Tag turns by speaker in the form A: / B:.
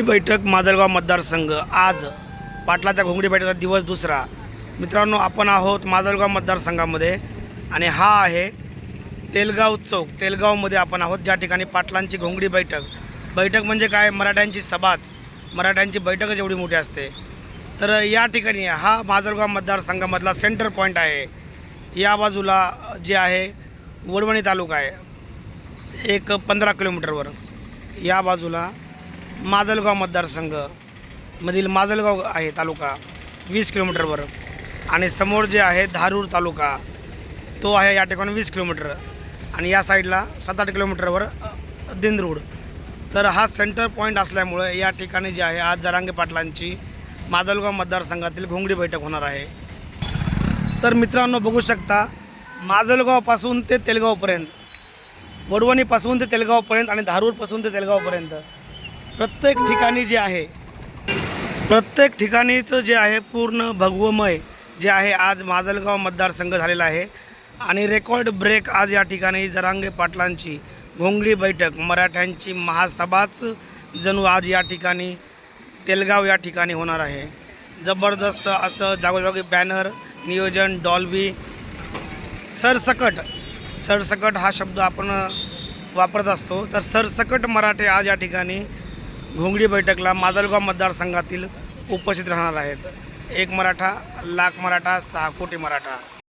A: ही बैठक माजलगाव मतदारसंघ. आज पाटलाच्या घोंगडी बैठकाचा दिवस दुसरा. मित्रांनो आपण आहोत माजलगाव मतदारसंघामध्ये आणि हा आहे तेलगाव चौक. तेलगावमध्ये आपण आहोत. ज्या ठिकाणी पाटलांची घोंगडी बैठक. बैठक म्हणजे काय? मराठ्यांची सभाच. मराठ्यांची बैठकच एवढी मोठी असते. तर या ठिकाणी हा माजलगाव मतदारसंघामधला सेंटर पॉईंट आहे. या बाजूला जे आहे वडवणी तालुका आहे. एक पंधरा किलोमीटरवर. या बाजूला माजलगाव मतदारसंघ मधील माजलगाव आहे तालुका वीस किलोमीटरवर आणि समोर जे आहे धारूर तालुका तो आहे या ठिकाणी वीस किलोमीटर. आणि या साईडला सात आठ किलोमीटरवर दिंदरूड तर हा सेंटर पॉईंट असल्यामुळे या ठिकाणी जे आहे आज जरांगे पाटलांची माजलगाव मतदारसंघातील घोंगडी बैठक होणार आहे. तर मित्रांनो बघू शकता माजलगावपासून ते तेलगावपर्यंत वडवणीपासून ते तेलगावपर्यंत आणि धारूरपासून ते तेलगावपर्यंत प्रत्येक ठिकाणी जे आहे प्रत्येक ठिकाणीचं जे आहे पूर्ण भगवमय जे आहे आज माजलगाव मतदारसंघ झालेला आहे. आणि रेकॉर्ड ब्रेक आज या ठिकाणी जरांगे पाटलांची घोंगडी बैठक मराठ्यांची महासभाच जणू आज या ठिकाणी तेलगाव या ठिकाणी होणार आहे. जबरदस्त असं जागोजागी बॅनर नियोजन डॉल्बी सरसकट सरसकट हा शब्द आपण वापरत असतो. तर सरसकट मराठे आज या ठिकाणी घोंगडी बैठकला माजलगाव मतदारसंघातील उपस्थित राहणार आहेत. एक मराठा लाख मराठा सहा कोटी मराठा.